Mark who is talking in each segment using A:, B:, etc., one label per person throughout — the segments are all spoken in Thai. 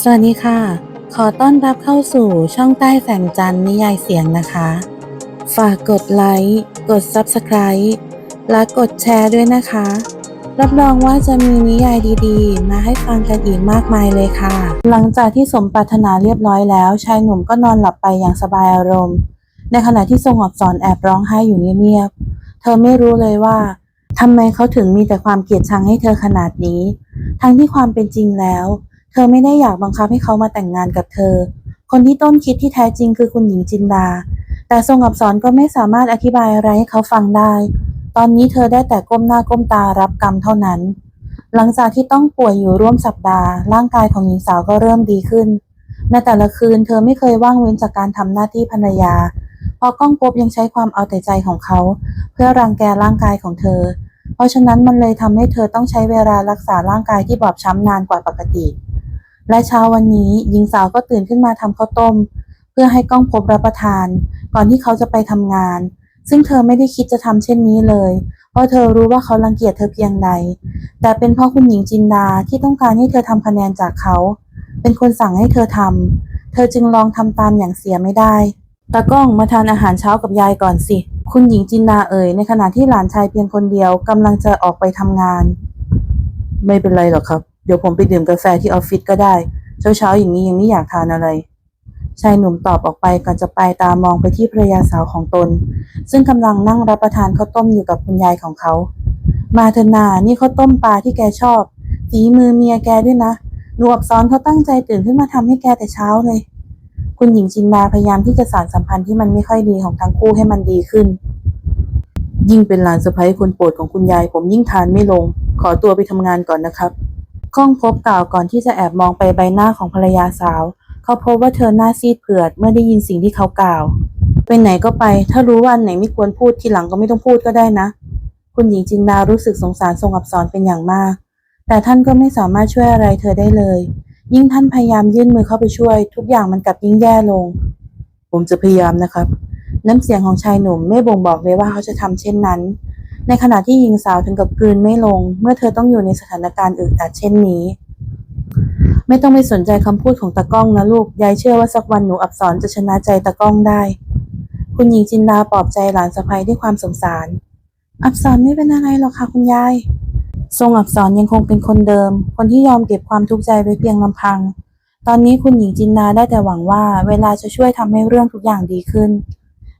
A: สวัสดีค่ะ ขอต้อนรับเข้าสู่ช่องใต้แสงจันทร์นิยายเสียงนะคะ ฝากกดไลค์ กด Subscribe และกดแชร์ด้วยนะคะ รับรองว่าจะมีนิยายดีๆ มาให้ฟังกันอีกมากมายเลยค่ะ หลังจากที่สมปรารถนาเรียบร้อยแล้ว ชายหนุ่มก็นอนหลับไปอย่างสบายอารมณ์ ในขณะที่ทรงอับสอนแอบร้องไห้อยู่เงียบๆ เธอไม่รู้เลยว่าทำไมเขาถึงมีแต่ความเกลียดชังให้เธอขนาดนี้ ทั้งที่ความเป็นจริงแล้ว เธอไม่ได้อยากบังคับให้เขามาแต่งงานกับเธอ คนที่ต้นคิดที่แท้จริงคือคุณหญิงจินดา แต่ทรงอับสอนก็ไม่สามารถอธิบายอะไรให้เขาฟังได้ ตอนนี้เธอได้แต่ก้มหน้าก้มตารับกรรมเท่านั้น หลังจากที่ต้องป่วยอยู่ร่วมสัปดาห์ ร่างกายของหญิงสาวก็เริ่มดีขึ้น ในแต่ละคืนเธอไม่เคยว่างเว้นจากการทำหน้าที่ภรรยา เพราะก้องภพบยังใช้ความเอาแต่ใจของเขา เพื่อรังแกร่างกายของเธอ เพราะฉะนั้นมันเลยทำให้เธอต้องใช้เวลารักษาร่างกายที่บอบช้ำนานกว่าปกติ และเช้าวันนี้หญิงสาวก็ตื่นขึ้นมาทำข้าวต้ม เพื่อให้ก้องพบรับประทาน ก่อนที่เขาจะไปทำงาน ซึ่งเธอไม่ได้คิดจะทำเช่นนี้เลย เพราะเธอรู้ว่าเขารังเกียจเธอเพียงใด แต่เป็นเพราะคุณหญิงจินดาที่ต้องการให้เธอทำคะแนนจากเขา เป็นคนสั่งให้เธอทำเธอจึงลองทำตามอย่างเสียไม่ได้ตากล้องมาทานอาหารเช้ากับยายก่อนสิ คุณหญิงจินดาเอ่ยในขณะที่หลานชายเพียงคนเดียวกำลังจะออกไปทำงาน ไม่เป็นไรหรอกครับ เดี๋ยวผมไปดื่มกาแฟที่ออฟฟิศก็ได้ เช้าๆอย่างนี้ยังไม่อยากทานอะไร ชายหนุ่มตอบออกไปก่อนจะไปตามองไปที่ภรรยาสาวของตน ซึ่งกำลังนั่งรับประทานข้าวต้มอยู่กับคุณยายของเขา มาเถอะนา นี่ข้าวต้มปลาที่แกชอบฝีมือเมียแกด้วยนะหนูอับซ้อนเขาตั้งใจตื่นขึ้นมาทำให้แกแต่เช้าเลย คุณหญิงจินดาพยายามที่จะสานสัมพันธ์ที่มันไม่ค่อยดีของทั้งคู่ให้มันดีขึ้น ยิ่งเป็นหลานสะใภ้คนโปรดของคุณยายผมยิ่งทานไม่ลง ขอตัวไปทำงานก่อนนะครับ กล้องพบกล่าวก่อนที่จะแอบมองไปใบหน้าของภรรยาสาว เขาพบว่าเธอหน้าซีดเผือดเมื่อได้ยินสิ่งที่เขากล่าวไปไหนก็ไป ถ้ารู้ว่าไหนไม่ควรพูดทีหลังก็ไม่ต้องพูดก็ได้นะ คุณหญิงจินดารู้สึกสงสารทรงอับสรเป็นอย่างมาก แต่ท่านก็ไม่สามารถช่วยอะไรเธอได้เลย ยิ่งท่านพยายามยื่นมือเข้าไปช่วย ทุกอย่างมันกลับยิ่งแย่ลง ผมจะพยายามนะครับ น้ำเสียงของชายหนุ่มไม่บ่งบอกเลยว่าเขาจะทำเช่นนั้น ในขณะที่หญิงสาวถึงกับกลืนไม่ลง เมื่อเธอต้องอยู่ในสถานการณ์อึดอัดเช่นนี้ ไม่ต้องไปสนใจคำพูดของตะก้องนะลูก ยายเชื่อว่าสักวันหนูอับสรจะชนะใจตะก้องได้ คุณหญิงจินดาปลอบใจหลานสะใภ้ด้วยความสงสาร อับสรไม่เป็นอะไรหรอกค่ะคุณยาย ทรงอับสรยังคงเป็นคนเดิม คนที่ยอมเก็บความทุกข์ใจไว้เพียงลำพัง ตอนนี้คุณหญิงจินดาได้แต่หวังว่า เวลาจะช่วยทำให้เรื่องทุกอย่างดีขึ้น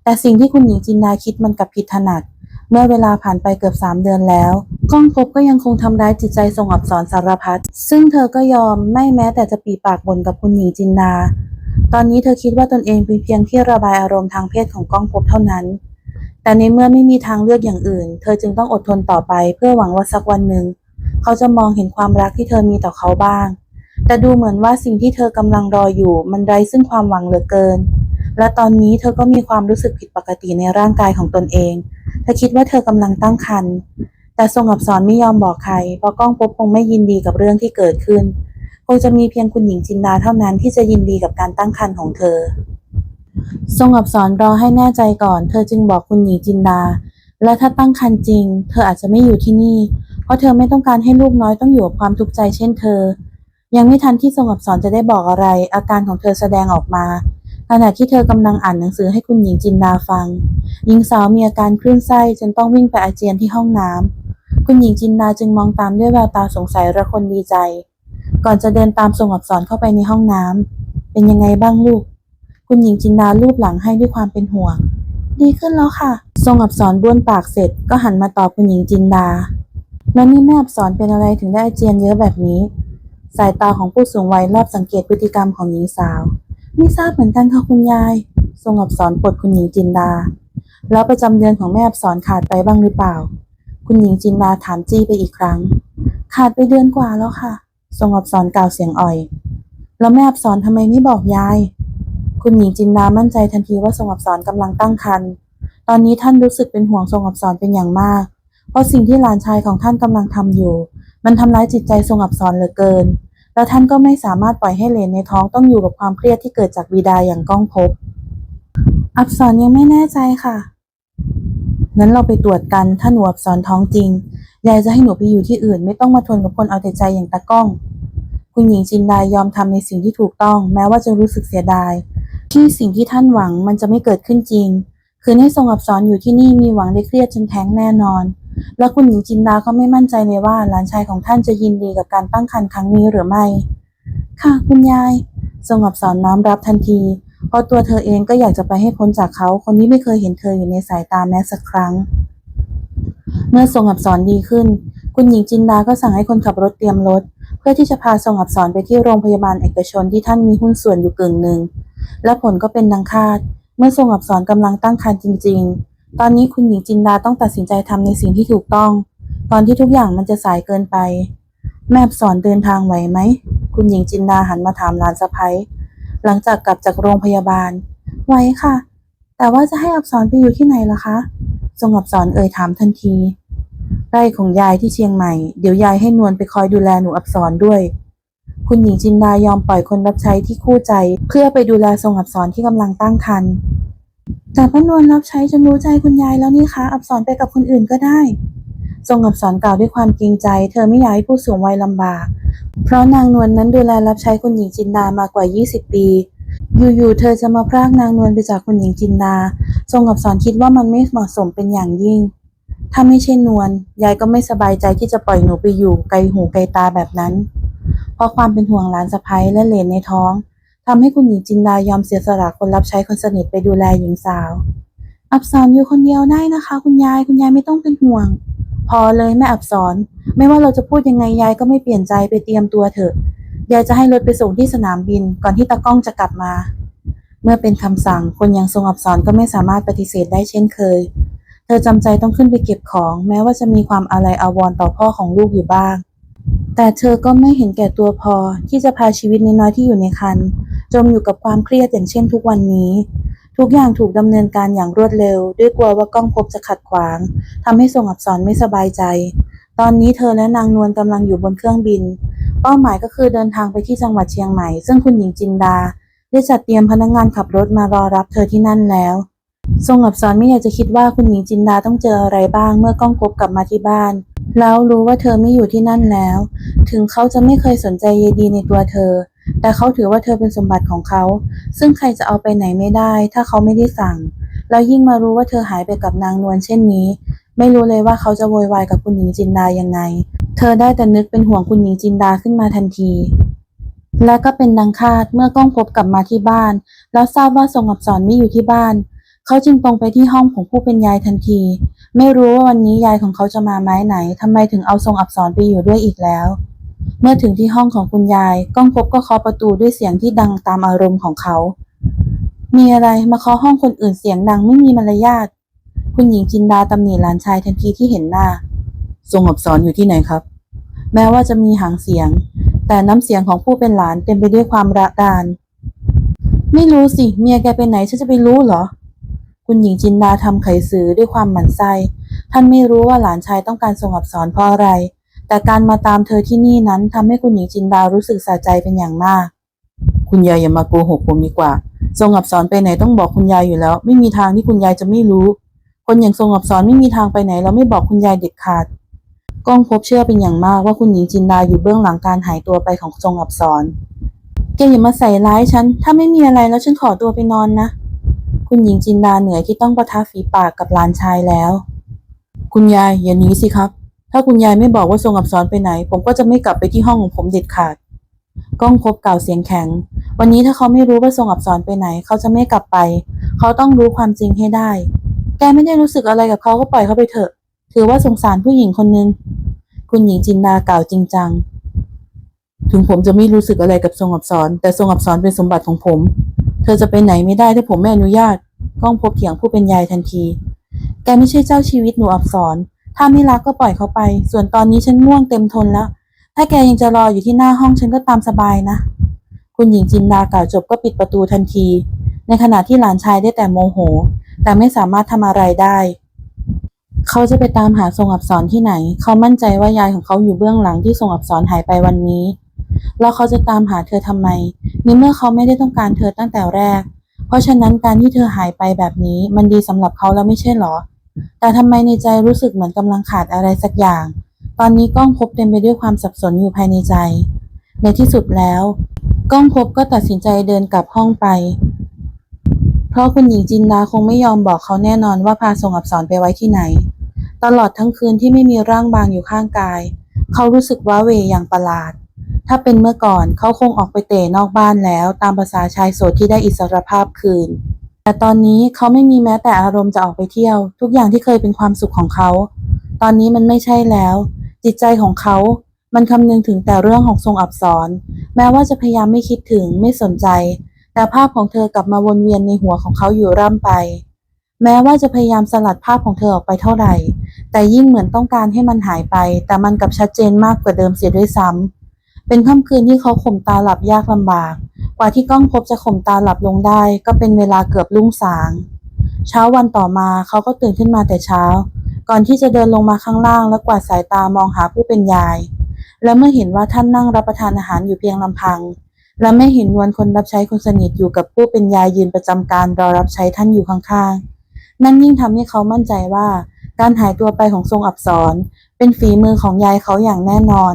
A: แต่สิ่งที่คุณหญิงจินดาคิดมันกลับผิดถนัด เมื่อเวลาผ่านไปเกือบสามเดือนแล้วก้องภพบก็ยังคงทำร้ายจิตใจทรงอับสรสารพัดซึ่งเธอก็ยอมไม่แม้แต่จะปีปากบ่นกับคุณหญิงจินดา ตอนนี้เธอคิดว่าตนเองเป็นเพียงที่ระบายอารมณ์ทางเพศของก้องภพบเท่านั้น แต่ในเมื่อไม่มีทางเลือกอย่างอื่น เธอจึงต้องอดทนต่อไปเพื่อหวังว่าสักวันหนึ่ง เขาจะมองเห็นความรักที่เธอมีต่อเขาบ้าง แต่ดูเหมือนว่าสิ่งที่เธอกำลังรออยู่ มันไร้ซึ่งความหวังเหลือเกิน และตอนนี้เธอก็มีความรู้สึกผิดปกติในร่างกายของตนเอง เธอคิดว่าเธอกำลังตั้งครรภ์แต่ทรงอับสรไม่ยอมบอกใคร เพราะก้องพบคงไม่ยินดีกับเรื่องที่เกิดขึ้น คงจะมีเพียงคุณหญิงจินดาเท่านั้นที่จะยินดีกับการตั้งครรภ์ของเธอ ทรงอับสรรอให้แน่ใจก่อน เธอจึงบอกคุณหญิงจินดา และถ้าตั้งครรภ์จริง เธออาจจะไม่อยู่ที่นี่ เพราะเธอไม่ต้องการให้ลูกน้อยต้องอยู่กับความทุกข์ใจเช่นเธอ ยังไม่ทันที่ทรงอับสรจะได้บอกอะไร อาการของเธอแสดงออกมา ขณะที่เธอกำลังอ่านหนังสือให้คุณหญิงจินดาฟัง หญิงสาวมีอาการคลื่นไส้จนต้องวิ่งไปอาเจียนที่ห้องน้ำคุณหญิงจินดาจึงมองตามด้วยแววตาสงสัยระคนดีใจ ก่อนจะเดินตามทรงอับสรเข้าไปในห้องน้ำเป็นยังไงบ้างลูก คุณหญิงจินดาลูบหลังให้ด้วยความเป็นห่วง ดีขึ้นแล้วค่ะทรงอับสรบ้วนปากเสร็จก็หันมาตอบคุณหญิงจินดาแล้วนี่แม่อับสรเป็นอะไรถึงได้อาเจียนเยอะแบบนี้ สายตาของผู้สูงวัยรอบสังเกตพฤติกรรมของหญิงสาว ไม่ทราบเหมือนกันค่ะคุณยาย ทรงอับสรปลดคุณหญิงจินดา แล้วประจำเดือนของแม่อับสรขาดไปบ้างหรือเปล่า คุณหญิงจินดาถามจี้ไปอีกครั้ง ขาดไปเดือนกว่าแล้วค่ะ ทรงอับสรกล่าวเสียงอ่อย แล้วแม่อับสรทำไมไม่บอกยาย คุณหญิงจินดามั่นใจทันทีว่าทรงอับสรกำลังตั้งครรภ์ ตอนนี้ท่านรู้สึกเป็นห่วงทรงอับสรเป็นอย่างมาก เพราะสิ่งที่หลานชายของท่านกำลังทำอยู่ มันทำร้ายจิตใจทรงอับสรเหลือเกิน แล้วท่านก็ไม่สามารถปล่อยให้เหลนในท้องต้องอยู่กับความเครียดที่เกิดจากบิดาอย่างก้องพบ อับสรยังไม่แน่ใจค่ะ นั้นเราไปตรวจกันถ้าหนูอับสรท้องจริงยายจะให้หนูไปอยู่ที่อื่น ไม่ต้องมาทนกับคนเอาแต่ใจอย่างตากล้อง คุณหญิงจินดายอมทำในสิ่งที่ถูกต้อง แม้ว่าจะรู้สึกเสียดาย ที่สิ่งที่ท่านหวังมันจะไม่เกิดขึ้นจริง คืนให้ทรงอับสรอยู่ที่นี่มีหวังได้เครียดจนแท้งแน่นอน และคุณหญิงจินดาก็ไม่มั่นใจเลยว่าหลานชายของท่านจะยินดีกับการตั้งครรภ์ครั้งนี้หรือไม่ ค่ะคุณยายทรงอับสรน้อมรับทันที เพราะตัวเธอเองก็อยากจะไปให้พ้นจากเขา คนที่ไม่เคยเห็นเธออยู่ในสายตาแม้สักครั้ง เมื่อทรงอับสรดีขึ้น คุณหญิงจินดาก็สั่งให้คนขับรถเตรียมรถ เพื่อที่จะพาทรงอับสรไปที่โรงพยาบาลเอกชนที่ท่านมีหุ้นส่วนอยู่กึ่งหนึ่ง และผลก็เป็นดังคาด เมื่อทรงอับสรกำลังตั้งครรภ์จริง ๆ ตอนนี้คุณหญิงจินดาต้องตัดสินใจทำในสิ่งที่ถูกต้อง ตอนที่ทุกอย่างมันจะสายเกินไป แม่อับสรเดินทางไหวไหม คุณหญิงจินดาหันมาถามหลานสะพ้ยหลังจากกลับจากโรงพยาบาลไหวค่ะ แต่ว่าจะให้อับสรไปอยู่ที่ไหนล่ะคะทรงอับสรเอ่ยถามทันทีไร่ของยายที่เชียงใหม่ เดี๋ยวยายให้นวลไปคอยดูแลหนูอับสรด้วย คุณหญิงจินดายอมปล่อยคนรับใช้ที่คู่ใจ เพื่อไปดูแลทรงอับสรที่กำลังตั้งครรภ์ แต่ป้านวลรับใช้จนรู้ใจคุณยายแล้วนี่คะอับสรไปกับคนอื่นก็ได้ ทรงอับสรกล่าวด้วยความเกรงใจ เธอไม่อยากให้ผู้สูงวัยลำบาก เพราะนางนวลนั้นดูแลรับใช้คุณหญิงจินดามากว่า 20 ปี อยู่ๆเธอจะมาพรากนางนวลไปจากคุณหญิงจินดา ทรงอับสรคิดว่ามันไม่เหมาะสมเป็นอย่างยิ่ง ถ้าไม่ใช่นวลยายก็ไม่สบายใจที่จะปล่อยหนูไปอยู่ไกลหูไกลตาแบบนั้น เพราะความเป็นห่วงหลานสะใภ้และเหลนในท้อง ทำให้คุณหญิงจินดายอมเสียสละคนรับใช้คนสนิทไปดูแลหญิงสาว อับสรอยู่คนเดียวได้นะคะ คุณยายคุณยายไม่ต้องเป็นห่วง พอเลยแม่อับสรไม่ว่าเราจะพูดยังไงยายก็ไม่เปลี่ยนใจไปเตรียมตัวเถอะยายจะให้รถไปส่งที่สนามบินก่อนที่ตากล้องจะกลับมา เมื่อเป็นคำสั่งคนย่างทรงอับสรก็ไม่สามารถปฏิเสธได้เช่นเคย เธอจำใจต้องขึ้นไปเก็บของ แม้ว่าจะมีความอาลัยอาวรต่อพ่อของลูกอยู่บ้าง แต่เธอก็ไม่เห็นแก่ตัวพอที่จะพาชีวิตน้อยที่อยู่ในครรภ์ จมอยู่กับความเครียดอย่างเช่นทุกวันนี้ ทุกอย่างถูกดำเนินการอย่างรวดเร็ว ด้วยกลัวว่ากล้องภพบจะขัดขวางทำให้ทรงอับสรไม่สบายใจ ตอนนี้เธอและนางนวลกำลังอยู่บนเครื่องบิน เป้าหมายก็คือเดินทางไปที่จังหวัดเชียงใหม่ ซึ่งคุณหญิงจินดา ได้จัดเตรียมพนักงานขับรถมารอรับเธอที่นั่นแล้ว ทรงอับสรไม่อยากจะคิดว่าคุณหญิงจินดาต้องเจออะไรบ้างเมื่อกล้องภพบกลับมาที่บ้านแล้วรู้ว่าเธอไม่อยู่ที่นั่นแล้ว ถึงเขาจะไม่เคยสนใจเยดีในตัวเธอ แต่เขาถือว่าเธอเป็นสมบัติของเขา ซึ่งใครจะเอาไปไหนไม่ได้ ถ้าเขาไม่ได้สั่ง แล้วยิ่งมารู้ว่าเธอหายไปกับนางนวลเช่นนี้ ไม่รู้เลยว่าเขาจะโวยวายกับคุณหญิงจินดายังไง เธอได้แต่นึกเป็นห่วงคุณหญิงจินดาขึ้นมาทันที และก็เป็นดังคาดเมื่อก้องพบกลับมาที่บ้าน แล้วทราบว่าทรงอับสรไม่อยู่ที่บ้าน เขาจึงตรงไปที่ห้องของผู้เป็นยายทันที ไม่รู้ว่าวันนี้ยายของเขาจะมาไม้ไหนทำไมถึงเอาทรงอับสรไปอยู่ด้วยอีกแล้ว เมื่อถึงที่ห้องของคุณยาย ก้องพบก็เคาะประตูด้วยเสียงที่ดังตามอารมณ์ของเขา มีอะไรมาเคาะห้องคนอื่นเสียงดังไม่มีมารยาท คุณหญิงจินดาตำหนิหลานชายทันทีที่เห็นหน้า ทรงอับสรอยู่ที่ไหนครับ แม้ว่าจะมีหางเสียง แต่น้ำเสียงของผู้เป็นหลานเต็มไปด้วยความระดาน ไม่รู้สิ เมียแกไปไหนฉันจะไปรู้เหรอ คุณหญิงจินดาทำไขสือด้วยความหมั่นไส้ ท่านไม่รู้ว่าหลานชายต้องการทรงอับสรเพราะอะไร แต่การมาตามเธอที่นี่นั้นทำให้คุณหญิงจินดารู้สึกสะใจเป็นอย่างมาก คุณยายอย่ามาโกหกผมดีกว่า ทรงอับสรไปไหนต้องบอกคุณยายอยู่แล้ว ไม่มีทางที่คุณยายจะไม่รู้ คนอย่างทรงอับสรไม่มีทางไปไหนแล้วไม่บอกคุณยายเด็ดขาดก้องพบเชื่อเป็นอย่างมากว่าคุณหญิงจินดาอยู่เบื้องหลังการหายตัวไปของทรงอับสรแกอย่ามาใส่ร้ายฉัน ถ้าไม่มีอะไรแล้วฉันขอตัวไปนอนนะ คุณหญิงจินดาเหนื่อยที่ต้องประทับฝีปากกับหลานชายแล้ว คุณยายอย่าหนีสิครับ ถ้าคุณยายไม่บอกว่าทรงอับสรไปไหน ผมก็จะไม่กลับไปที่ห้องของผมเด็ดขาด ก้องพบกล่าวเสียงแข็ง วันนี้ถ้าเขาไม่รู้ว่าทรงอับสรไปไหน เขาจะไม่กลับไป เขาต้องรู้ความจริงให้ได้ แกไม่ได้รู้สึกอะไรกับเขาก็ปล่อยเขาไปเถอะ ถือว่าสงสารผู้หญิงคนนึง คุณหญิงจินดากล่าวจริงจัง ถึงผมจะไม่รู้สึกอะไรกับทรงอับสรแต่ทรงอับสรเป็นสมบัติของผม เธอจะไปไหนไม่ได้ถ้าผมไม่อนุญาต ก้องพบเถียงผู้เป็นยายทันที แกไม่ใช่เจ้าชีวิตหนูอับสร ถ้าไม่รักก็ปล่อยเขาไป ส่วนตอนนี้ฉันง่วงเต็มทนแล้ว ถ้าแกยังจะรออยู่ที่หน้าห้องฉันก็ตามสบายนะ คุณหญิงจินดากล่าวจบก็ปิดประตูทันที ในขณะที่หลานชายได้แต่โมโห แต่ไม่สามารถทำอะไรได้ เขาจะไปตามหาทรงอับสรที่ไหน เขามั่นใจว่ายายของเขาอยู่เบื้องหลังที่ทรงอับสรหายไปวันนี้ แล้วเขาจะตามหาเธอทำไมในเมื่อเขาไม่ได้ต้องการเธอตั้งแต่แรก เพราะฉะนั้นการที่เธอหายไปแบบนี้มันดีสำหรับเขาแล้วไม่ใช่หรอ แต่ทำไมในใจรู้สึกเหมือนกำลังขาดอะไรสักอย่าง ตอนนี้ก้องพบเต็มไปด้วยความสับสนอยู่ภายในใจ ในที่สุดแล้ว ก้องพบก็ตัดสินใจเดินกลับห้องไป เพราะคุณหญิงจินดาคงไม่ยอมบอกเขาแน่นอนว่าพาส่งอับสรไปไว้ที่ไหน ตลอดทั้งคืนที่ไม่มีร่างบางอยู่ข้างกาย เขารู้สึกว้าเวอย่างประหลาด ถ้าเป็นเมื่อก่อนเขาคงออกไปเตะนอกบ้านแล้ว ตามภาษาชายโสดที่ได้อิสรภาพคืน แต่ตอนนี้เขาไม่มีแม้แต่อารมณ์จะออกไปเที่ยว ทุกอย่างที่เคยเป็นความสุขของเขา ตอนนี้มันไม่ใช่แล้ว จิตใจของเขา มันคำนึงถึงแต่เรื่องของทรงอับสรแม้ว่าจะพยายามไม่คิดถึงไม่สนใจ แต่ภาพของเธอกลับมาวนเวียนในหัวของเขาอยู่ร่ำไป แม้ว่าจะพยายามสลัดภาพของเธอออกไปเท่าไหร่ แต่ยิ่งเหมือนต้องการให้มันหายไป แต่มันกลับชัดเจนมากกว่าเดิมเสียด้วยซ้ำ เป็นค่ำคืนที่เขาข่มตาหลับยากลำบาก กว่าที่ก้องพบจะข่มตาหลับลงได้ ก็เป็นเวลาเกือบรุ่งสาง เช้าวันต่อมาเขาก็ตื่นขึ้นมาแต่เช้า ก่อนที่จะเดินลงมาข้างล่างและกวาดสายตามองหาผู้เป็นยาย และเมื่อเห็นว่าท่านนั่งรับประทานอาหารอยู่เพียงลำพัง และไม่เห็นนวลคนรับใช้คนสนิทอยู่กับผู้เป็นยายยืนประจำการรอรับใช้ท่านอยู่ข้างๆ นั่นยิ่งทำให้เขามั่นใจว่าการหายตัวไปของทรงอับสรเป็นฝีมือของยายเขาอย่างแน่นอน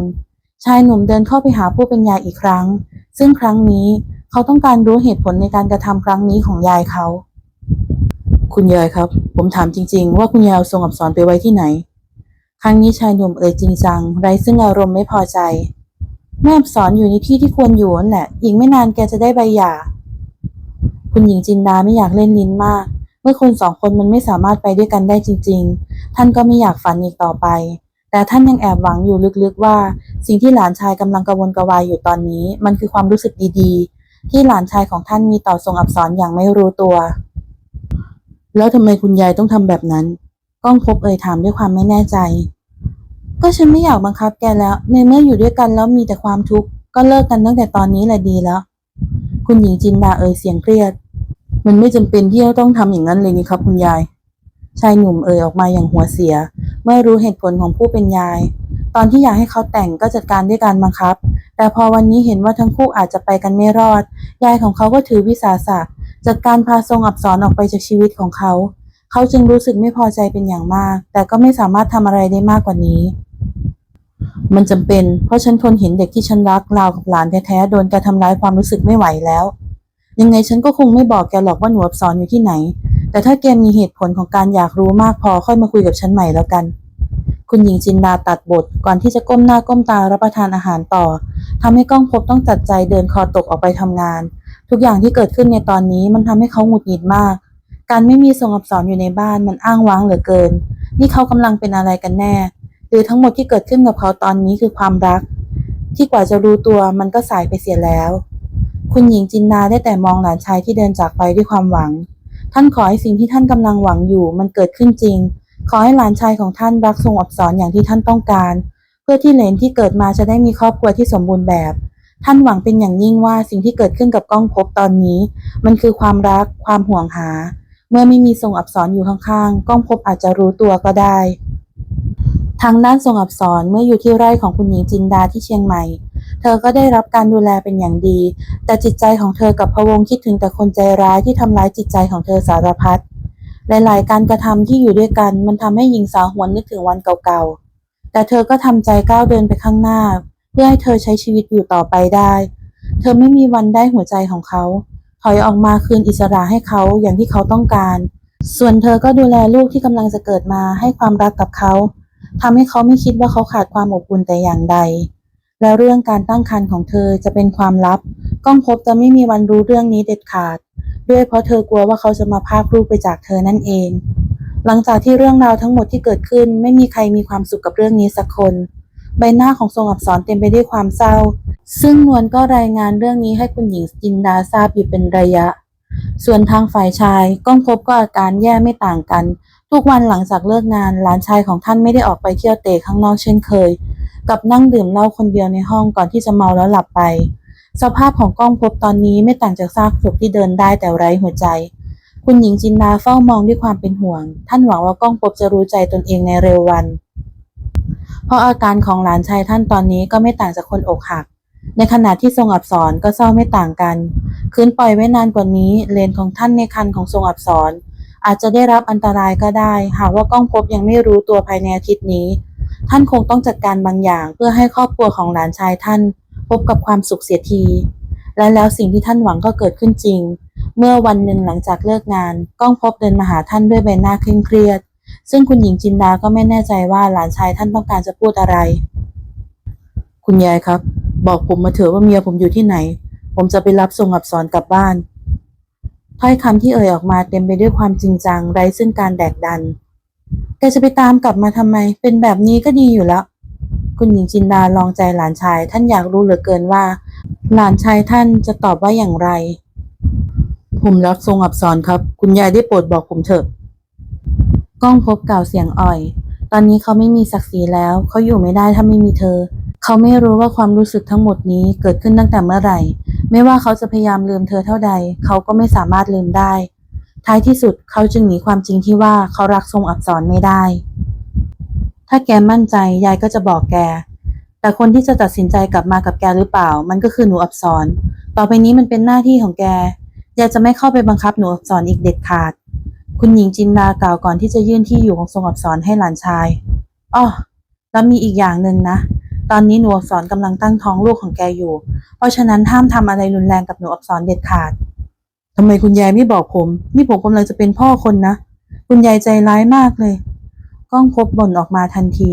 A: ชายหนุ่มเดินเข้าไปหาผู้เป็นยายอีกครั้ง ซึ่งครั้งนี้เขาต้องการรู้เหตุผลในการกระทำครั้งนี้ของยายเขา คุณยายครับ ผมถามจริง ๆ ว่าคุณยายเอาทรงอับสรไปไว้ที่ไหน ครั้งนี้ชายหนุ่มเอ่ยจริงจังไร้ซึ่งอารมณ์ไม่พอใจ แม่อับสรอยู่ในที่ที่ควรอยู่นั่นแหละ อีกไม่นานแกจะได้ใบหย่า คุณหญิงจินดาไม่อยากเล่นลิ้นมาก เมื่อคนสองคนมันไม่สามารถไปด้วยกันได้จริง ๆ ท่านก็ไม่อยากฝันอีกต่อไป แต่ท่านยังแอบหวังอยู่ลึกๆว่า สิ่งที่หลานชายกำลังกระวนกระวายอยู่ตอนนี้ มันคือความรู้สึกดีๆ ที่หลานชายของท่านมีต่อทรงอับสรอย่างไม่รู้ตัว แล้วทำไมคุณยายต้องทำแบบนั้น ก้องพบเอ่ยถามด้วยความไม่แน่ใจ ก็ฉันไม่อยากบังคับแกแล้ว ในเมื่ออยู่ด้วยกันแล้วมีแต่ความทุกข์ก็เลิกกันตั้งแต่ตอนนี้แหละดีแล้ว คุณหญิงจินดาเอ่ยเสียงเครียด มันไม่จำเป็นที่จะต้องทำอย่างนั้นเลยนี่ครับ คุณยาย ชายหนุ่มเอ่ยออกมาอย่างหัวเสีย เมื่อรู้เหตุผลของผู้เป็นยาย ตอนที่อยากให้เขาแต่งก็จัดการด้วยการบังคับ แต่พอวันนี้เห็นว่าทั้งคู่อาจจะไปกันไม่รอด ยายของเขาก็ถือวิสาสะจัดการพาทรงอับสรออกไปจากชีวิตของเขา เขาจึงรู้สึกไม่พอใจเป็นอย่างมาก แต่ก็ไม่สามารถทำอะไรได้มากกว่านี้ มันจำเป็น เพราะฉันทนเห็นเด็กที่ฉันรักราวกับหลานแท้ๆโดนแกทำร้ายความรู้สึกไม่ไหวแล้ว ยังไงฉันก็คงไม่บอกแกหรอกว่าหนูอับสรอยู่ที่ไหน แต่ถ้าแกมีเหตุผลของการอยากรู้มากพอค่อยมาคุยกับฉันใหม่แล้วกัน คุณหญิงจินดาตัดบทก่อนที่จะก้มหน้าก้มตารับประทานอาหารต่อทำให้ก้องพบต้องตัดใจเดินคอตกออกไปทำงาน ทุกอย่างที่เกิดขึ้นในตอนนี้มันทำให้เขาหงุดหงิดมาก การไม่มีทรงอับสรอยู่ในบ้านมันอ้างว้างเหลือเกิน นี่เขากำลังเป็นอะไรกันแน่ หรือทั้งหมดที่เกิดขึ้นกับเขาตอนนี้คือความรัก ที่กว่าจะรู้ตัวมันก็สายไปเสียแล้ว คุณหญิงจินดาได้แต่มองหลานชายที่เดินจากไปด้วยความหวัง ท่านขอให้สิ่งที่ท่านกำลังหวังอยู่ มันเกิดขึ้นจริง ขอให้หลานชายของท่านรักทรงอับสรอย่างที่ท่านต้องการ เพื่อที่เหลนที่เกิดมาจะได้มีครอบครัวที่สมบูรณ์แบบ ท่านหวังเป็นอย่างยิ่งว่าสิ่งที่เกิดขึ้นกับก้องภพบตอนนี้ มันคือความรัก ความห่วงหา เมื่อไม่มีทรงอับสรอยู่ข้างๆ ก้องภพบอาจจะรู้ตัวก็ได้ทางด้านทรงอับสรเมื่ออยู่ที่ไร่ของคุณหญิงจินดาที่เชียงใหม่ เธอก็ได้รับการดูแลเป็นอย่างดี แต่จิตใจของเธอกับพะวงคิดถึงแต่คนใจร้ายที่ทำร้ายจิตใจของเธอสารพัดหลาย ๆ การกระทำที่อยู่ด้วยกัน มันทำให้หญิงสาวหวนนึกถึงวันเก่าๆ แต่เธอก็ทำใจก้าวเดินไปข้างหน้า เพื่อให้เธอใช้ชีวิตอยู่ต่อไปได้ เธอไม่มีวันได้หัวใจของเขา ถอยออกมาคืนอิสระให้เขาอย่างที่เขาต้องการ ส่วนเธอก็ดูแลลูกที่กำลังจะเกิดมาให้ความรักกับเขาทำให้เขาไม่คิดว่าเขาขาดความอบอุ่นแต่อย่างใด แล้วเรื่องการตั้งครรภ์ของเธอจะเป็นความลับ ก้องพบจะไม่มีวันรู้เรื่องนี้เด็ดขาด ด้วยเพราะเธอกลัวว่าเขาจะมาพากลูกไปจากเธอนั่นเอง หลังจากที่เรื่องราวทั้งหมดที่เกิดขึ้น ไม่มีใครมีความสุขกับเรื่องนี้สักคน ใบหน้าของทรงอับสรเต็มไปด้วยความเศร้า ซึ่งนวลก็รายงานเรื่องนี้ให้คุณหญิงจินดาทราบอยู่เป็นระยะ ส่วนทางฝ่ายชายก้องพบก็อาการแย่ไม่ต่างกัน ทุกวันหลังจากเลิกงานหลานชายของท่านไม่ได้ออกไปเที่ยวเตะข้างนอกเช่นเคย กับนั่งดื่มเหล้าคนเดียวในห้องก่อนที่จะเมาแล้วหลับไป สภาพของก้องพบตอนนี้ไม่ต่างจากซากศพที่เดินได้แต่ไร้หัวใจ คุณหญิงจินดาเฝ้ามองด้วยความเป็นห่วง ท่านหวังว่าก้องพบจะรู้ใจตนเองในเร็ววัน เพราะอาการของหลานชายท่านตอนนี้ก็ไม่ต่างจากคนอกหัก ในขณะที่ทรงอับสรก็เศร้าไม่ต่างกัน คืนปล่อยไว้นานกว่านี้เลนของท่านในคันของทรงอับสรอาจจะได้รับอันตรายก็ได้ หากว่าก้องพบยังไม่รู้ตัวภายในอาทิตย์นี้ ท่านคงต้องจัดการบางอย่างเพื่อให้ครอบครัวของหลานชายท่านพบกับความสุขเสียที และแล้วสิ่งที่ท่านหวังก็เกิดขึ้นจริง เมื่อวันหนึ่งหลังจากเลิกงานก้องพบเดินมาหาท่านด้วยใบหน้าเคร่งเครียด ซึ่งคุณหญิงจินดาก็ไม่แน่ใจว่าหลานชายท่านต้องการจะพูดอะไร คุณยายครับ บอกผมมาเถอะว่าเมียผมอยู่ที่ไหน ผมจะไปรับส่งอับสรกลับบ้านถ้อยคำที่เอ่ยออกมาเต็มไปด้วยความจริงจังไร้ซึ่งการแดกดัน แกจะไปตามกลับมาทำไม เป็นแบบนี้ก็ดีอยู่แล้ว คุณหญิงจินดาลองใจหลานชาย ท่านอยากรู้เหลือเกินว่า หลานชายท่านจะตอบว่าอย่างไร ผมรับทรงอับสรครับ คุณยายได้โปรดบอกผมเถอะ ก้องพบกล่าวเสียงอ่อย ตอนนี้เขาไม่มีศักดิ์ศรีแล้ว เขาอยู่ไม่ได้ถ้าไม่มีเธอ เขาไม่รู้ว่าความรู้สึกทั้งหมดนี้เกิดขึ้นตั้งแต่เมื่อไหร่ ไม่ว่าเขาจะพยายามลืมเธอเท่าใด เขาก็ไม่สามารถลืมได้ ท้ายที่สุดเขาจึงหนีความจริงที่ว่าเขารักทรงอับสรไม่ได้ ถ้าแกมั่นใจยายก็จะบอกแก แต่คนที่จะตัดสินใจกลับมากับแกหรือเปล่า มันก็คือหนูอับสรต่อไปนี้มันเป็นหน้าที่ของแกยายจะไม่เข้าไปบังคับหนูอับสรอีกเด็ดขาด คุณหญิงจินดากล่าวก่อนที่จะยื่นที่อยู่ของทรงอับสรให้หลานชายอ้อแล้วมีอีกอย่างหนึ่งนะ ตอนนี้หนูอับสรกำลังตั้งท้องลูกของแกอยู่ เพราะฉะนั้นห้ามทำอะไรรุนแรงกับหนูอับสรเด็ดขาด ทำไมคุณยายไม่บอกผม นี่ผมกำลังจะเป็นพ่อคนนะ คุณยายใจร้ายมากเลย ก้องพบบ่นออกมาทันที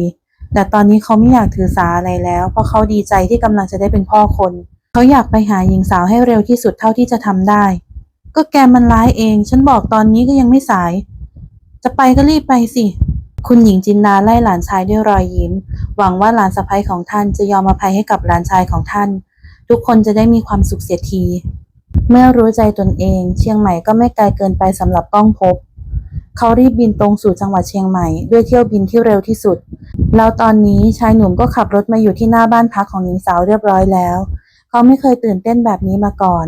A: แต่ตอนนี้เขาไม่อยากถือสาอะไรแล้ว เพราะเขาดีใจที่กำลังจะได้เป็นพ่อคน เขาอยากไปหาหญิงสาวให้เร็วที่สุดเท่าที่จะทำได้ ก็แกมันร้ายเอง ฉันบอกตอนนี้ก็ยังไม่สาย จะไปก็รีบไปสิ คุณหญิงจินดาไล่หลานชายด้วยรอยยิ้ม หวังว่าหลานสะใภ้ของท่านจะยอมอภัยให้กับหลานชายของท่าน ทุกคนจะได้มีความสุขเสียที เมื่อรู้ใจตนเอง เชียงใหม่ก็ไม่ไกลเกินไปสำหรับก้องพบ เขารีบบินตรงสู่จังหวัดเชียงใหม่ด้วยเที่ยวบินที่เร็วที่สุด แล้วตอนนี้ชายหนุ่มก็ขับรถมาอยู่ที่หน้าบ้านพักของหญิงสาวเรียบร้อยแล้ว เขาไม่เคยตื่นเต้นแบบนี้มาก่อน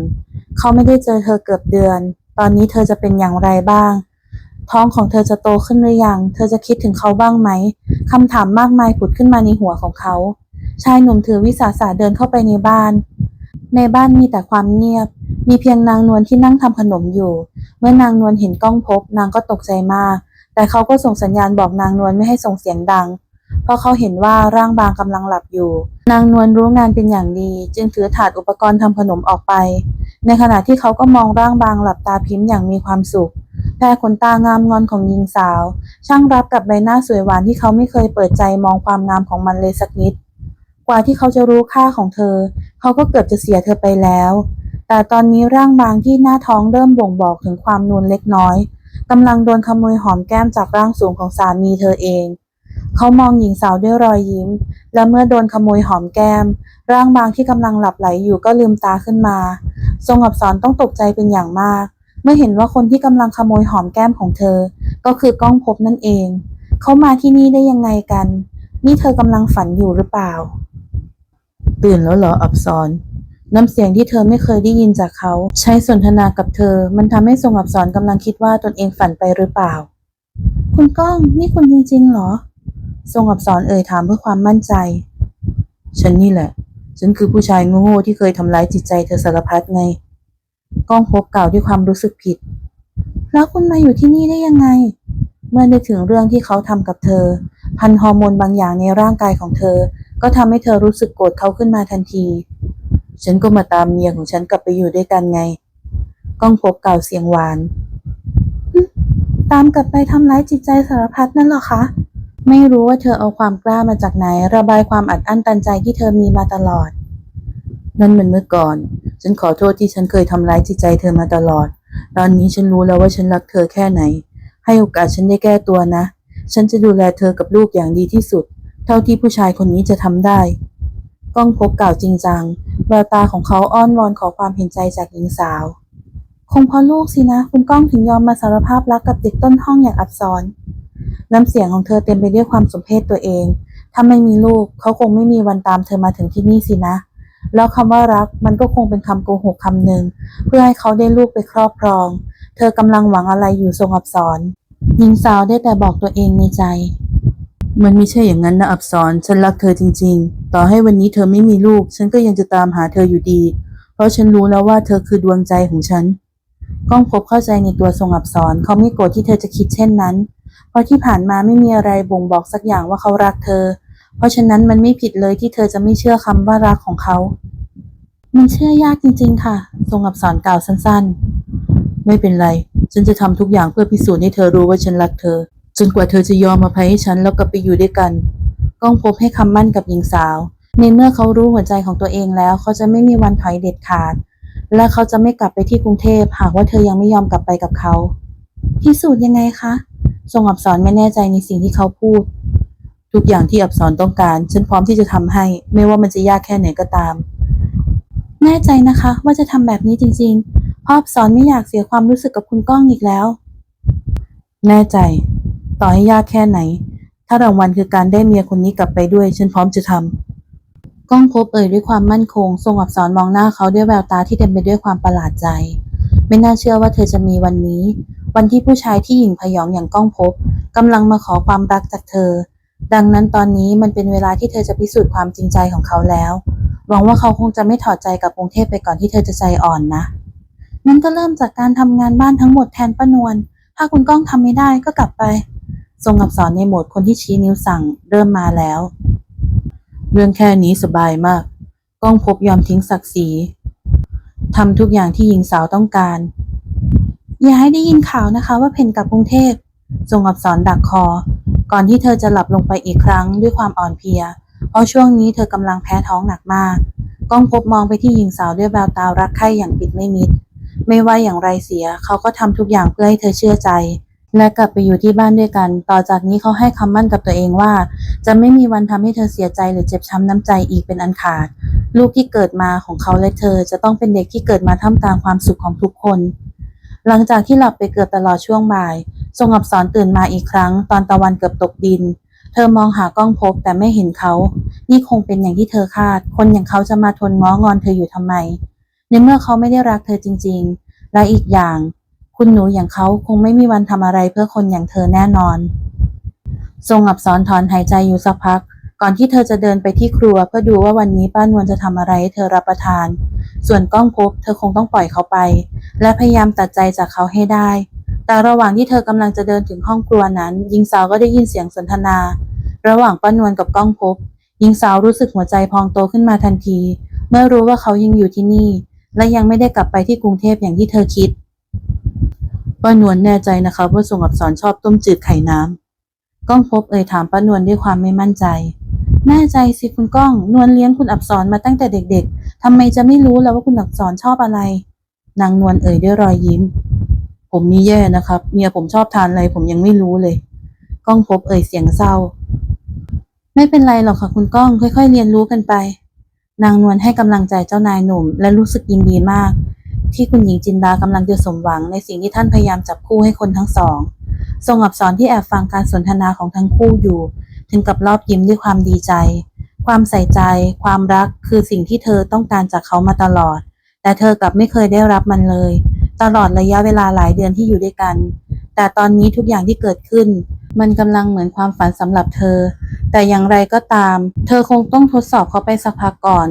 A: เขาไม่ได้เจอเธอเกือบเดือน ตอนนี้เธอจะเป็นอย่างไรบ้าง ท้องของเธอจะโตขึ้นหรือยัง เธอจะคิดถึงเขาบ้างไหมคำถามมากมายผุดขึ้นมาในหัวของเขา ชายหนุ่มถือวิสาสะเดินเข้าไปในบ้าน ในบ้านมีแต่ความเงียบ มีเพียงนางนวลที่นั่งทำขนมอยู่ เมื่อนางนวลเห็นกล้องพบ นางก็ตกใจมาก แต่เขาก็ส่งสัญญาณบอกนางนวลไม่ให้ส่งเสียงดัง เพราะเขาเห็นว่าร่างบางกำลังหลับอยู่ นางนวลรู้งานเป็นอย่างดี จึงถือถาดอุปกรณ์ทำขนมออกไป ในขณะที่เขาก็มองร่างบางหลับตาพิมพ์อย่างมีความสุขแพรขนตางามงอนของหญิงสาว ช่างรับกับใบหน้าสวยหวานที่เขาไม่เคยเปิดใจมองความงามของมันเลยสักนิด กว่าที่เขาจะรู้ค่าของเธอ เขาก็เกือบจะเสียเธอไปแล้ว แต่ตอนนี้ร่างบางที่หน้าท้องเริ่มบ่งบอกถึงความนูนเล็กน้อยกำลังโดนขโมยหอมแก้มจากร่างสูงของสามีเธอเอง เขามองหญิงสาวด้วยรอยยิ้ม และเมื่อโดนขโมยหอมแก้ม ร่างบางที่กำลังหลับไหลอยู่ก็ลืมตาขึ้นมา ทรงอับสรต้องตกใจเป็นอย่างมาก เมื่อเห็นว่าคนที่กำลังขโมยหอมแก้มของเธอ ก็คือก้องพบนั่นเอง เขามาที่นี่ได้ยังไงกัน นี่เธอกำลังฝันอยู่หรือเปล่า ตื่นแล้วเหรออับสร น้ำเสียงที่เธอไม่เคยได้ยินจากเขา ใช้สนทนากับเธอ มันทำให้ทรงอับสรกำลังคิดว่าตนเองฝันไปหรือเปล่า คุณก้องนี่คุณจริงๆหรอ ทรงอับสรเอ่ยถามเพื่อความมั่นใจ ฉันนี่แหละ ฉันคือผู้ชายโง่ๆที่เคยทำร้ายจิตใจเธอสารพัดไง ก้องพบกล่าวด้วยความรู้สึกผิด แล้วคุณมาอยู่ที่นี่ได้ยังไง เมื่อนึกถึงเรื่องที่เขาทำกับเธอ พันฮอร์โมนบางอย่างในร่างกายของเธอ ก็ทำให้เธอรู้สึกโกรธเขาขึ้นมาทันที ฉันก็มาตามเมียของฉันกลับไปอยู่ด้วยกันไง ก้องพบเก่าเสียงหวาน ตามกลับไปทำร้ายจิตใจสารพัดนั่นหรอคะ ไม่รู้ว่าเธอเอาความกล้ามาจากไหน ระบายความอัดอั้นตันใจที่เธอมีมาตลอด นั่นมันเมื่อก่อน ฉันขอโทษที่ฉันเคยทำร้ายจิตใจเธอมาตลอด ตอนนี้ฉันรู้แล้วว่าฉันรักเธอแค่ไหน ให้โอกาสฉันได้แก้ตัวนะ ฉันจะดูแลเธอกับลูกอย่างดีที่สุด เท่าที่ผู้ชายคนนี้จะทำได้ ก้องพบกล่าวจริงจัง แววตาของเขาอ้อนวอนขอความเห็นใจจากหญิงสาว คงเพราะลูกสินะ คุณก้องถึงยอมมาสารภาพรักกับเด็กต้นห้องอย่างอับสรน้ำเสียงของเธอเต็มไปด้วยความสมเพชตัวเอง ถ้าไม่มีลูกเขาคงไม่มีวันตามเธอมาถึงที่นี่สินะ แล้วคำว่ารักมันก็คงเป็นคำโกหกคำหนึ่งเพื่อให้เขาได้ลูกไปครอบครอง เธอกำลังหวังอะไรอยู่ทรงอับสรหญิงสาวได้แต่บอกตัวเองในใจ มันไม่ใช่อย่างนั้นนะอับสรฉันรักเธอจริง ๆ ต่อให้วันนี้เธอไม่มีลูก ฉันก็ยังจะตามหาเธออยู่ดี เพราะฉันรู้แล้วว่าเธอคือดวงใจของฉันก้องพบเข้าใจในตัวทรงอับสรเขาไม่โกรธที่เธอจะคิดเช่นนั้น เพราะที่ผ่านมาไม่มีอะไรบ่งบอกสักอย่างว่าเขารักเธอ เพราะฉะนั้นมันไม่ผิดเลยที่เธอจะไม่เชื่อคำว่ารักของเขา มันเชื่อยากจริง ๆ ค่ะ ทรงอักษรกล่าวสั้น ๆ ไม่เป็นไร ฉันจะทำทุกอย่างเพื่อพิสูจน์ให้เธอรู้ว่าฉันรักเธอ จนกว่าเธอจะยอมอภัยให้ฉันแล้วกลับไปอยู่ด้วยกัน ก้องพบให้คำมั่นกับหญิงสาว ในเมื่อเขารู้หัวใจของตัวเองแล้ว เขาจะไม่มีวันถอยเด็ดขาด และเขาจะไม่กลับไปที่กรุงเทพหากว่าเธอยังไม่ยอมกลับไปกับเขาพิสูจน์ยังไงคะทรงอับสรไม่แน่ใจในสิ่งที่เขาพูด ทุกอย่างที่อับสรต้องการ ฉันพร้อมที่จะทำให้ ไม่ว่ามันจะยากแค่ไหนก็ตาม แน่ใจนะคะ ว่าจะทำแบบนี้จริงๆพราะอับสรไม่อยากเสียความรู้สึกกับคุณก้องอีกแล้ว แน่ใจ ต่อให้ยากแค่ไหน ถ้ารางวัลคือการได้เมียคนนี้กลับไปด้วย ฉันพร้อมจะทำก้องพบเอ่ยด้วยความมั่นคง ทรงอับสรมองหน้าเขาด้วยแววตาที่เต็มไปด้วยความประหลาดใจ ไม่น่าเชื่อว่าเธอจะมีวันนี้ วันที่ผู้ชายที่หญิงพยองอย่างก้องพบกำลังมาขอความรักจากเธอ ดังนั้นตอนนี้มันเป็นเวลาที่เธอจะพิสูจน์ความจริงใจของเขาแล้วหวังว่าเขาคงจะไม่ถอดใจกับกรุงเทพไปก่อนที่เธอจะใจอ่อนนะนั่นก็เริ่มจากการทำงานบ้านทั้งหมดแทนป้านวล ถ้าคุณก้องทำไม่ได้ก็กลับไป ทรงอับสรในโหมดคนที่ชี้นิ้วสั่งเริ่มมาแล้ว เรื่องแค่นี้สบายมาก ก้องพบยอมทิ้งศักดิ์ศรีทำทุกอย่างที่หญิงสาวต้องการ อย่าให้ได้ยินข่าวนะคะว่าเพนกลับกรุงเทพทรงอับสรดักคอ ก่อนที่เธอจะหลับลงไปอีกครั้งด้วยความอ่อนเพลีย เพราะช่วงนี้เธอกำลังแพ้ท้องหนักมาก ก้องพบมองไปที่หญิงสาวด้วยแววตารักใคร่อย่างปิดไม่มิด ไม่ว่าอย่างไรเสียเขาก็ทำทุกอย่างเพื่อให้เธอเชื่อใจ และกลับไปอยู่ที่บ้านด้วยกัน ต่อจากนี้เขาให้คำมั่นกับตัวเองว่า จะไม่มีวันทำให้เธอเสียใจหรือเจ็บช้ำน้ำใจอีกเป็นอันขาด ลูกที่เกิดมาของเขาและเธอจะต้องเป็นเด็กที่เกิดมาท่ามกลางความสุขของทุกคน หลังจากที่หลับไปเกือบตลอดช่วงบ่าย ทรงอับสรตื่นมาอีกครั้ง ตอนตะวันเกือบตกดิน เธอมองหากล้องพบแต่ไม่เห็นเขา นี่คงเป็นอย่างที่เธอคาด คนอย่างเขาจะมาทนง้องอนเธออยู่ทำไม ในเมื่อเขาไม่ได้รักเธอจริง ๆ และอีกอย่าง คุณหนูอย่างเขาคงไม่มีวันทำอะไรเพื่อคนอย่างเธอแน่นอน ทรงอับสรถอนหายใจอยู่สักพัก ก่อนที่เธอจะเดินไปที่ครัวเพื่อดูว่าวันนี้ป้านวลจะทำอะไรให้เธอรับประทาน ส่วนก้องพบเธอคงต้องปล่อยเขาไป และพยายามตัดใจจากเขาให้ได้ แต่ระหว่างที่เธอกำลังจะเดินถึงห้องครัวนั้นหญิงสาวก็ได้ยินเสียงสนทนา ระหว่างป้านวลกับก้องพบหญิงสาวรู้สึกหัวใจพองโตขึ้นมาทันที เมื่อรู้ว่าเขายังอยู่ที่นี่ และยังไม่ได้กลับไปที่กรุงเทพอย่างที่เธอคิด ป้านวลแน่ใจนะคะว่าทรงอับสรชอบต้มจืดไข่น้ำก้องพบเอ่ยถามป้านวลด้วยความไม่มั่นใจ แน่ใจสิคุณก้อง นวลเลี้ยงคุณอับสรมาตั้งแต่เด็ก ๆทำไมจะไม่รู้แล้วว่าคุณอับสรชอบอะไร นางนวลเอ่ยด้วยรอยยิ้ม ผมนี่แย่นะครับ เมียผมชอบทานอะไรผมยังไม่รู้เลย ก้องพบเอ่ยเสียงเศร้า ไม่เป็นไรหรอกค่ะคุณก้อง ค่อย ๆ เรียนรู้กันไป นางนวลให้กำลังใจเจ้านายหนุ่ม และรู้สึกยินดีมาก ที่คุณหญิงจินดากำลังจะสมหวังในสิ่งที่ท่านพยายามจับคู่ให้คนทั้งสอง ทรงอับสรที่แอบฟังการสนทนาของทั้งคู่อยู่ ถึงกับรอบยิ้มด้วยความดีใจ ความใส่ใจ ความรักคือสิ่งที่เธอต้องการจากเขามาตลอด แต่เธอกลับไม่เคยได้รับมันเลย ตลอดระยะเวลาหลายเดือนที่อยู่ด้วยกัน แต่ตอนนี้ทุกอย่างที่เกิดขึ้น มันกำลังเหมือนความฝันสำหรับเธอ แต่อย่างไรก็ตาม เธอคงต้องทดสอบเขาไปสักพักก่อน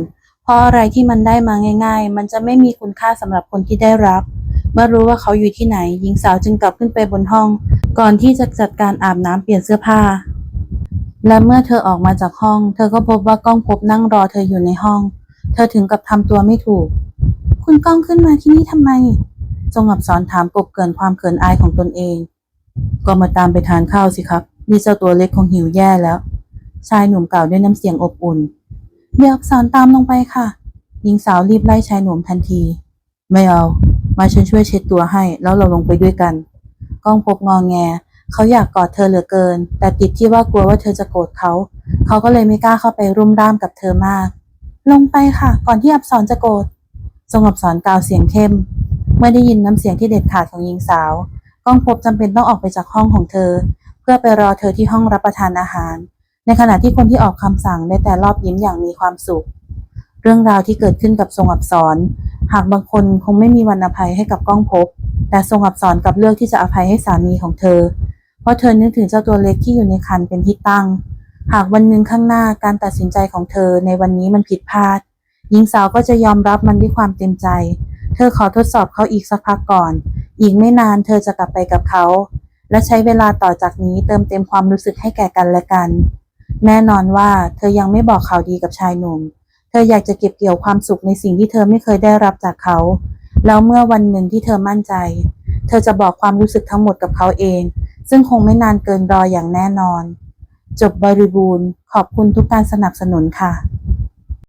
A: เพราะอะไรที่มันได้มาง่าย ๆ มันจะไม่มีคุณค่าสำหรับคนที่ได้รับ เมื่อรู้ว่าเขาอยู่ที่ไหน หญิงสาวจึงกลับขึ้นไปบนห้อง ก่อนที่จะจัดการอาบน้ำเปลี่ยนเสื้อผ้า และเมื่อเธอออกมาจากห้อง เธอก็พบว่าก้องพบนั่งรอเธออยู่ในห้อง เธอถึงกับทำตัวไม่ถูก คุณก้องขึ้นมาที่นี่ทำไมจงอับสรถามกบเกินความเขินอายของตนเอง ก็มาตามไปทานข้าวสิครับนี่เจ้าตัวเล็กคงหิวแย่แล้ว ชายหนุ่มกล่าวด้วยน้ำเสียงอบอุ่น เดี๋ยวอับสรตามลงไปค่ะ หญิงสาวรีบไล่ชายหนุ่มทันที ไม่เอา มาฉันช่วยเช็ดตัวให้ แล้วเราลงไปด้วยกัน ก้องพบงองแง เขาอยากกอดเธอเหลือเกิน แต่ติดที่ว่ากลัวว่าเธอจะโกรธเขา เขาก็เลยไม่กล้าเข้าไปรุ่มร่ามกับเธอมาก ลงไปค่ะ ก่อนที่อับสรจะโกรธทรงอับสรกล่าวเสียงเข้ม เมื่อได้ยินน้ำเสียงที่เด็ดขาดของหญิงสาว ก้องพบจำเป็นต้องออกไปจากห้องของเธอ เพื่อไปรอเธอที่ห้องรับประทานอาหาร ในขณะที่คนที่ออกคำสั่งได้แต่รอบยิ้มอย่างมีความสุข เรื่องราวที่เกิดขึ้นกับทรงอับสรหากบางคนคงไม่มีวันอภัยให้กับก้องพบ แต่ทรงอับสรกับเลือกที่จะอภัยให้สามีของเธอ เพราะเธอนึกถึงเจ้าตัวเล็กที่อยู่ในครรภ์เป็นที่ตั้ง หากวันหนึ่งข้างหน้าการตัดสินใจของเธอในวันนี้มันผิดพลาด หญิงสาวก็จะยอมรับมันด้วยความเต็มใจ เธอขอทดสอบเขาอีกสักพักก่อน อีกไม่นานเธอจะกลับไปกับเขา และใช้เวลาต่อจากนี้เติมเต็มความรู้สึกให้แก่กันและกัน แน่นอนว่าเธอยังไม่บอกข่าวดีกับชายหนุ่ม เธออยากจะเก็บเกี่ยวความสุขในสิ่งที่เธอไม่เคยได้รับจากเขา แล้วเมื่อวันหนึ่งที่เธอมั่นใจ เธอจะบอกความรู้สึกทั้งหมดกับเขาเอง ซึ่งคงไม่นานเกินรออย่างแน่นอน จบบริบูรณ์ ขอบคุณทุกการสนับสนุนค่ะ